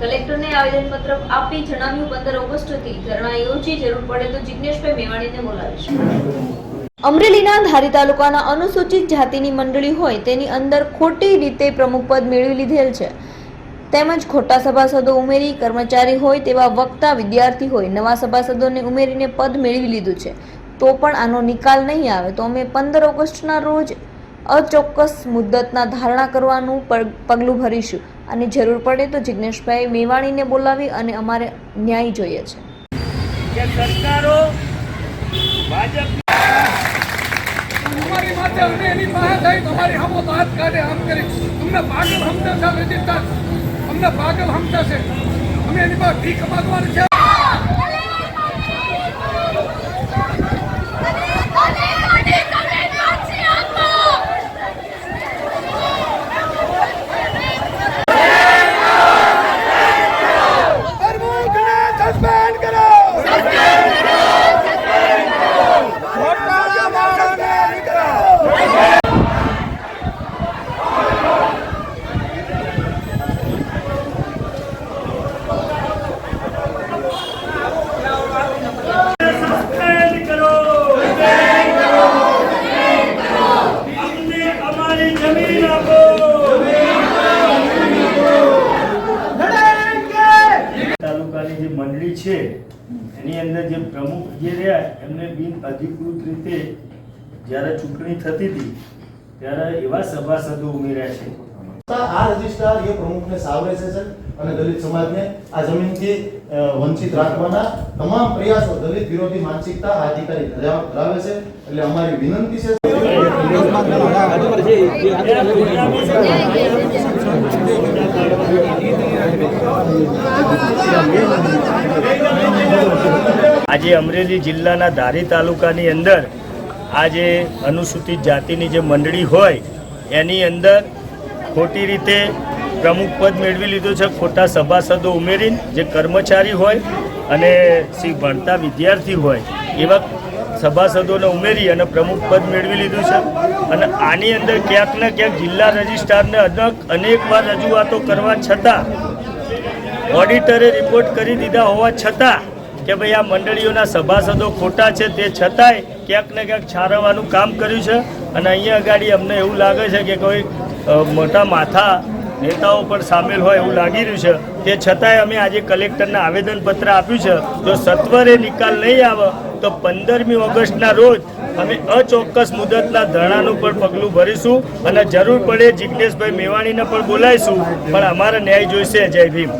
કલેક્ટરને આવેદનપત્ર આપી જણાવ્યું, પંદર ઓગસ્ટથી ધરણા યોજી જરૂર પડે તો જિજ્ઞેશભાઈ મેવાણીને બોલાવીશું. અમરેલીના ધારી તાલુકાના અનુસૂચિત જાતિની મંડળી હોય તેની અંદર ખોટી રીતે પ્રમુખ પદ મેળવી લીધેલ છે. તેમજ ખોટા સભાસદો ઉમેરી કર્મચારી હોય તેવા વક્તા વિદ્યાર્થી હોય નવા સભાસદોને ઉમેરીને પદ મેળવી લીધું છે. તો પણ આનો નિકાલ નહીં આવે. તો અમે પંદર ઓગસ્ટના રોજ અચોક્કસ મુદ્દતના ધારણા કરવાનું પગલું ભરીશું. અને જરૂર પડે તો જિજ્ઞેશભાઈ મેવાણીને બોલાવી અને અમારે ન્યાય જોઈએ છે. કે સરકારો ભાજપ તમારી માથે અમે એની પાસે થઈ તમારી હમો વાત કાઢે આમ કરી. તમને પાગલ સમજે છે અમને પાગલ સમજે છે. અમે એની પાસે ભીખ માગવાની છે પ્રમુખને સસ્પેન્ડ કરો! સસ્પેન્ડ કરો! સસ્પેન્ડ કરો! અમને અમારી જમીન આપો તાલુકાની જે મંડળી છે એની અંદર જે પ્રમુખ જે રહ્યા એમને બિન અધિકૃત રીતે જ્યારે ચૂંટણી થતી હતી ત્યારે એવા સભાસદો ઉમેર્યા છે. આ રજિસ્ટ્રાર એ પ્રમુખને સાવરે છે સર અને દલિત સમાજને આ જમીનથી વંચિત રાખવાના તમામ પ્રયાસો દલિત વિરોધી માનસિકતા આ અધિકારી ધરા- ધરાવે છે એટલે અમારી વિનંતી છે આજે અમરેલી જિલ્લાના ધારી તાલુકાની અંદર આજે અનુસૂચિત જાતિની જે મંડળી હોય, એની અંદર ખોટી રીતે પ્રમુખ પદ મેળવી લીધું છે, ખોટા સભાસદો ઉમેરીને જે કર્મચારી હોય અને શ્રી ભણતા વિદ્યાર્થી હોય, એવા સભાસદોને ઉમેરી અને પ્રમુખ પદ મેળવી લીધું છે. અને આની અંદર ક્યાંક ને ક્યાંક જિલ્લા રજિસ્ટ્રારને અનેક, અનેકવાર રજૂઆતો કરવા છતાં, ઓડિટરે રિપોર્ટ કરી દીધા હોવા છતાં કે ભાઈ આ મંડળીઓના સભાસદો ખોટા છે, તે છતાંય ક્યાંક ને ક્યાંક છારવવાનું કામ કર્યું છે. અને અહીંયા આગળ અમને એવું લાગે છે કે કોઈ મોટા માથા નેતાઓ પણ સામેલ હોય એવું લાગી રહ્યું છે. તે છતાંય અમે આજે કલેક્ટરને આવેદનપત્ર આપ્યું છે. જો સત્વરે નિકાલ નહીં આવે, તો પંદરમી ઓગસ્ટના રોજ અમે અચોક્કસ મુદતના ધરણાનું પણ પગલું ભરીશું અને જરૂર પડે જિજ્ઞેશભાઈ મેવાણીને પણ બોલાવીશું. પણ અમારે ન્યાય જોઈશે. જય ભીમ.